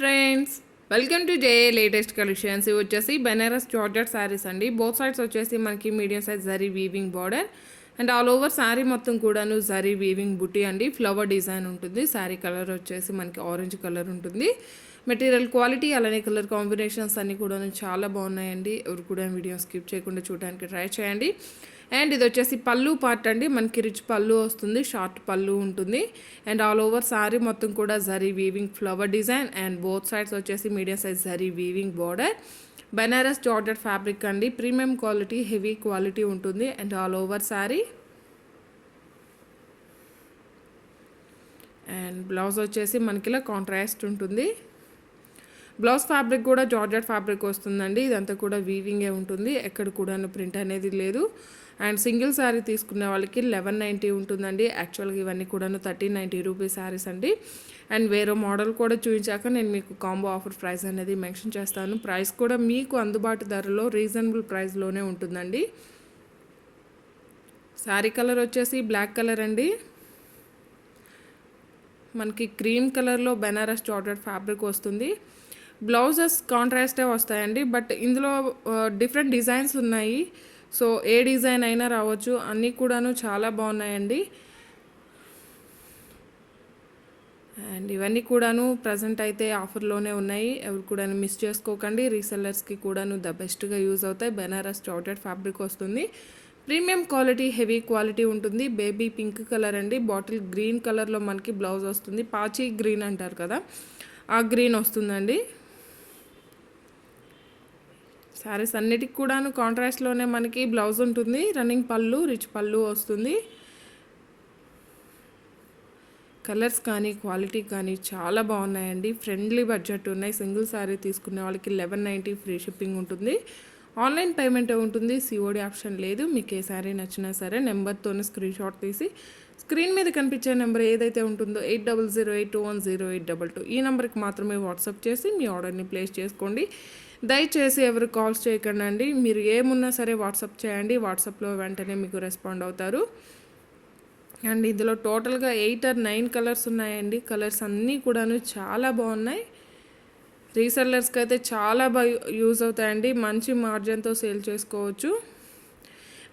Friends. Welcome to J latest collections ఇవి వచ్చేసి Banaras georgette saris అండి. బోత్ సైడ్స్ వచ్చేసి మనకి medium size zari weaving border and all over sari మొత్తం కూడాను జరీ వీవింగ్ బుట్టి అండి. ఫ్లవర్ డిజైన్ ఉంటుంది. శారీ కలర్ వచ్చేసి మనకి ఆరెంజ్ కలర్ ఉంటుంది. మెటీరియల్ క్వాలిటీ అలానే కలర్ కాంబినేషన్స్ అన్నీ కూడా చాలా బాగున్నాయండి. ఎవరు కూడా వీడియో స్కిప్ చేయకుండా చూడడానికి ట్రై చేయండి. అండ్ ఇది వచ్చేసి పళ్ళు పార్ట్ అండి. మనకి రిచ్ పళ్ళు వస్తుంది షార్ట్ పళ్ళు ఉంటుంది. అండ్ ఆల్ ఓవర్ సారీ మొత్తం కూడా zari weaving flower design and both sides వచ్చేసి medium size zari weaving border Banaras georgette fabric అండి. ప్రీమియం క్వాలిటీ హెవీ క్వాలిటీ ఉంటుంది. And all over sari and blouse వచ్చేసి మనకి ఇలా కాంట్రాస్ట్ ఉంటుంది. బ్లౌజ్ ఫ్యాబ్రిక్ కూడా జార్జెట్ ఫ్యాబ్రిక్ వస్తుందండి. ఇదంతా కూడా వీవింగే ఉంటుంది. ఎక్కడ కూడా ప్రింట్ అనేది లేదు. అండ్ సింగిల్ శారీ తీసుకునే వాళ్ళకి లెవెన్ నైంటీ ఉంటుందండి. యాక్చువల్గా ఇవన్నీ కూడాను థర్టీన్ నైంటీ రూపీస్ శారీస్ అండి. అండ్ వేరే మోడల్ కూడా చూపించాక నేను మీకు కాంబో ఆఫర్ ప్రైస్ అనేది మెన్షన్ చేస్తాను. ప్రైస్ కూడా మీకు అందుబాటు ధరలో రీజనబుల్ ప్రైస్లోనే ఉంటుందండి. శారీ కలర్ వచ్చేసి బ్లాక్ కలర్ అండి. మనకి క్రీమ్ కలర్లో బెనారస్ చార్టర్డ్ ఫ్యాబ్రిక్ వస్తుంది. బ్లౌజెస్ కాంట్రాస్టే వస్తాయండి. బట్ ఇందులో డిఫరెంట్ డిజైన్స్ ఉన్నాయి. సో ఏ డిజైన్ అయినా రావచ్చు. అన్నీ కూడాను చాలా బాగున్నాయండి. అండ్ ఇవన్నీ కూడాను ప్రజెంట్ అయితే ఆఫర్లోనే ఉన్నాయి. ఎవరు కూడా మిస్ చేసుకోకండి. రీసెల్లర్స్కి కూడాను ద బెస్ట్గా యూజ్ అవుతాయి. బెనారస్ చౌటెడ్ ఫ్యాబ్రిక్ వస్తుంది. ప్రీమియం క్వాలిటీ హెవీ క్వాలిటీ ఉంటుంది. బేబీ పింక్ కలర్ అండి. బాటిల్ గ్రీన్ కలర్లో మనకి బ్లౌజ్ వస్తుంది. పాచి గ్రీన్ అంటారు కదా. ఆ గ్రీన్ వస్తుందండి. శారీస్ అన్నిటికి కూడాను కాంట్రాస్ట్లోనే మనకి బ్లౌజ్ ఉంటుంది రన్నింగ్ పళ్ళు రిచ్ పళ్ళు వస్తుంది. కలర్స్ కానీ క్వాలిటీ కానీ చాలా బాగున్నాయండి. ఫ్రెండ్లీ బడ్జెట్ ఉన్నాయి. సింగిల్ శారీ తీసుకునే వాళ్ళకి లెవెన్ నైంటీ ఫ్రీ షిప్పింగ్ ఉంటుంది. ఆన్లైన్ పేమెంట్ ఉంటుంది సిఓడి ఆప్షన్ లేదు మీకు ఏ శారీ నచ్చినా సరే నెంబర్తోనే స్క్రీన్ షాట్ తీసి స్క్రీన్ మీద కనిపించే నెంబర్ ఏదైతే ఉంటుందో eight double zero eight two one zero eight double two ఈ నెంబర్కి మాత్రమే వాట్సాప్ చేసి మీ ఆర్డర్ని ప్లేస్ చేసుకోండి. దయచేసి ఎవరు కాల్స్ చేయకండి అండి. మీరు ఏమున్నా సరే వాట్సాప్ చేయండి వాట్సాప్లో వెంటనే మీకు రెస్పాండ్ అవుతారు. అండ్ ఇందులో టోటల్గా ఎయిట్ ఆర్ నైన్ కలర్స్ ఉన్నాయండి. కలర్స్ అన్నీ కూడాను చాలా బాగున్నాయి. రీసెల్లర్స్కి అయితే చాలా బాగా యూజ్ అవుతాయండి. మంచి మార్జిన్తో సేల్ చేసుకోవచ్చు.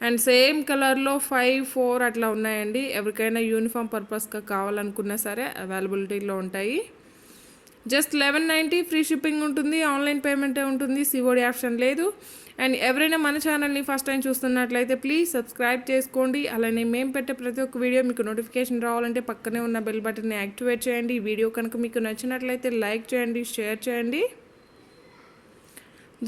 అండ్ సేమ్ కలర్లో ఫైవ్ ఫోర్ అట్లా ఉన్నాయండి. ఎవరికైనా యూనిఫామ్ పర్పస్గా కావాలనుకున్నా సరే అవైలబిలిటీలో ఉంటాయి. Just eleven ninety free shipping ఉంటుంది ఆన్లైన్ పేమెంటే ఉంటుంది సిఓడి ఆప్షన్ లేదు. అండ్ ఎవరైనా మన ఛానల్ని ఫస్ట్ టైం చూస్తున్నట్లయితే ప్లీజ్ సబ్స్క్రైబ్ చేసుకోండి. అలానే మేము పెట్టే ప్రతి ఒక్క వీడియో మీకు నోటిఫికేషన్ రావాలంటే పక్కనే ఉన్న బెల్ బటన్ని యాక్టివేట్ చేయండి. ఈ వీడియో కనుక మీకు నచ్చినట్లయితే లైక్ చేయండి షేర్ చేయండి.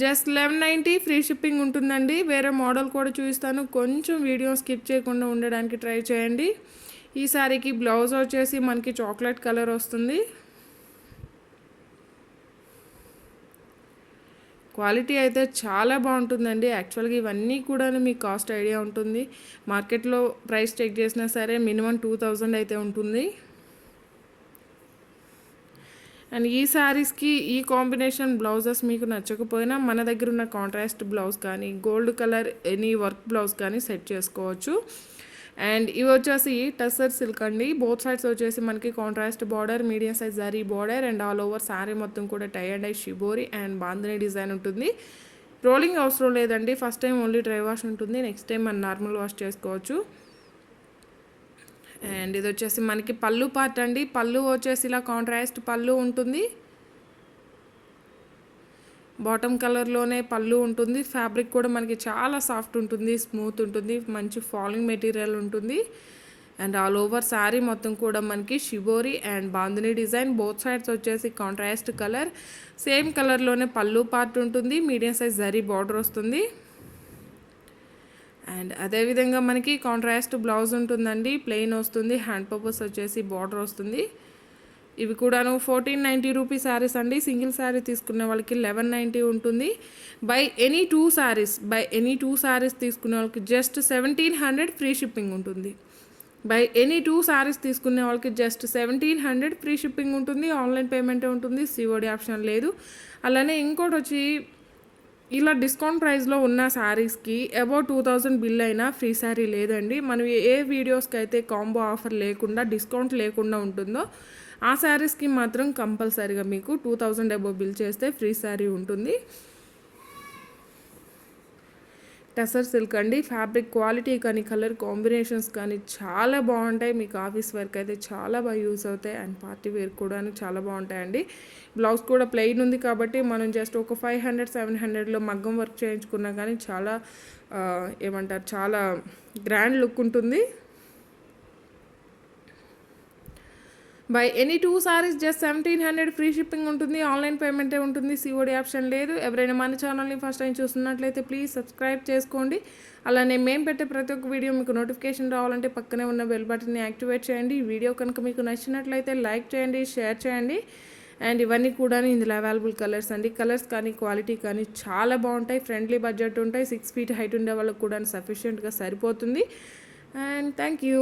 Just eleven ninety free shipping ఉంటుందండి. వేరే మోడల్ కూడా చూపిస్తాను. కొంచెం వీడియో స్కిప్ చేయకుండా ఉండడానికి ట్రై చేయండి. ఈ సారీకి బ్లౌజ్ వచ్చేసి మనకి చాక్లెట్ కలర్ వస్తుంది. క్వాలిటీ అయితే చాలా బాగుంటుందండి. యాక్చువల్గా ఇవన్నీ కూడా మీకు కాస్ట్ ఐడియా ఉంటుంది. మార్కెట్లో ప్రైస్ చెక్ చేసినా సరే మినిమం టూ థౌజండ్ అయితే ఉంటుంది. అండ్ ఈ శారీస్కి ఈ కాంబినేషన్ బ్లౌజెస్ మీకు నచ్చకపోయినా మన దగ్గర ఉన్న కాంట్రాస్ట్ బ్లౌజ్ కానీ gold colour any work blouse కానీ సెట్ చేసుకోవచ్చు. అండ్ ఇవి వచ్చేసి టసర్ సిల్క్ అండి. బోత్ సైడ్స్ వచ్చేసి మనకి contrast border medium size zari border and all over sari మొత్తం కూడా tie and dye shibori and bandhani design ఉంటుంది. రోలింగ్ అవసరం లేదండి. First time only dry wash ఉంటుంది. నెక్స్ట్ టైం మనం నార్మల్ వాష్ చేసుకోవచ్చు. అండ్ ఇది వచ్చేసి మనకి పళ్ళు పార్ట్ అండి. పళ్ళు వచ్చేసి ఇలా కాంట్రాస్ట్ పళ్ళు ఉంటుంది. బాటమ్ కలర్లోనే పళ్ళు ఉంటుంది. ఫ్యాబ్రిక్ కూడా మనకి చాలా సాఫ్ట్ ఉంటుంది స్మూత్ ఉంటుంది మంచి ఫాలింగ్ మెటీరియల్ ఉంటుంది. అండ్ ఆల్ ఓవర్ శారీ మొత్తం కూడా మనకి shibori and bandhani design. Both sides వచ్చేసి కాంట్రాస్ట్ కలర్. సేమ్ కలర్లోనే పళ్ళు పార్ట్ ఉంటుంది. మీడియం సైజ్ జరీ బార్డర్ వస్తుంది. అండ్ అదేవిధంగా మనకి కాంట్రాస్ట్ బ్లౌజ్ ఉంటుందండి. ప్లెయిన్ వస్తుంది. హ్యాండ్ పర్పస్ వచ్చేసి బార్డర్ వస్తుంది. ఇవి కూడాను ఫోర్టీన్ నైంటీ రూపీస్ శారీస్ అండి. సింగిల్ శారీ తీసుకునే వాళ్ళకి లెవెన్ నైంటీ ఉంటుంది. Buy any two saris buy any two saris తీసుకునే వాళ్ళకి just seventeen hundred free shipping ఉంటుంది. బై ఎనీ టూ శారీస్ తీసుకునే వాళ్ళకి just seventeen hundred free shipping ఉంటుంది. ఆన్లైన్ పేమెంటే ఉంటుంది సిఓడి ఆప్షన్ లేదు. అలానే ఇంకోటి వచ్చి ఇలా డిస్కౌంట్ ప్రైస్లో ఉన్న శారీస్కి అబౌట్ టూ థౌజండ్ బిల్ అయినా ఫ్రీ శారీ లేదండి. మనం ఏ వీడియోస్కి అయితే కాంబో ఆఫర్ లేకుండా డిస్కౌంట్ లేకుండా ఉంటుందో ఆ శారీస్కి మాత్రం కంపల్సరీగా మీకు టూ థౌజండ్ అబోవ్ బిల్ చేస్తే ఫ్రీ శారీ ఉంటుంది. టసర్ సిల్క్ అండి. ఫ్యాబ్రిక్ క్వాలిటీ కానీ కలర్ కాంబినేషన్స్ కానీ చాలా బాగుంటాయి. మీకు ఆఫీస్ వర్క్ అయితే చాలా బాగా యూస్ అవుతాయి. అండ్ పార్టీ వేర్ కూడా చాలా బాగుంటాయండి. బ్లౌజ్ కూడా ప్లెయిన్ ఉంది కాబట్టి మనం జస్ట్ ఒక ఫైవ్ హండ్రెడ్ సెవెన్ హండ్రెడ్లో మగ్గం వర్క్ చేయించుకున్నా కానీ చాలా ఏమంటారు చాలా గ్రాండ్ లుక్ ఉంటుంది. Buy any two saris just seventeen hundred free shipping ఉంటుంది ఆన్లైన్ పేమెంటే ఉంటుంది సిఓడి ఆప్షన్ లేదు. ఎవరైనా మన ఛానల్ని ఫస్ట్ టైం చూస్తున్నట్లయితే ప్లీజ్ సబ్స్క్రైబ్ చేసుకోండి. అలానే మేము పెట్టే ప్రతి ఒక్క వీడియో మీకు నోటిఫికేషన్ రావాలంటే పక్కనే ఉన్న బెల్ బటన్ని యాక్టివేట్ చేయండి. ఈ వీడియో కనుక మీకు నచ్చినట్లయితే లైక్ చేయండి షేర్ చేయండి. అండ్ ఇవన్నీ కూడా ఇందులో అవైలబుల్ కలర్స్ అండి. కలర్స్ కానీ క్వాలిటీ కానీ చాలా బాగుంటాయి. ఫ్రెండ్లీ బడ్జెట్ ఉంటాయి. సిక్స్ ఫీట్ హైట్ ఉండే వాళ్ళకి కూడా సఫిషియెంట్గా సరిపోతుంది. And thank you.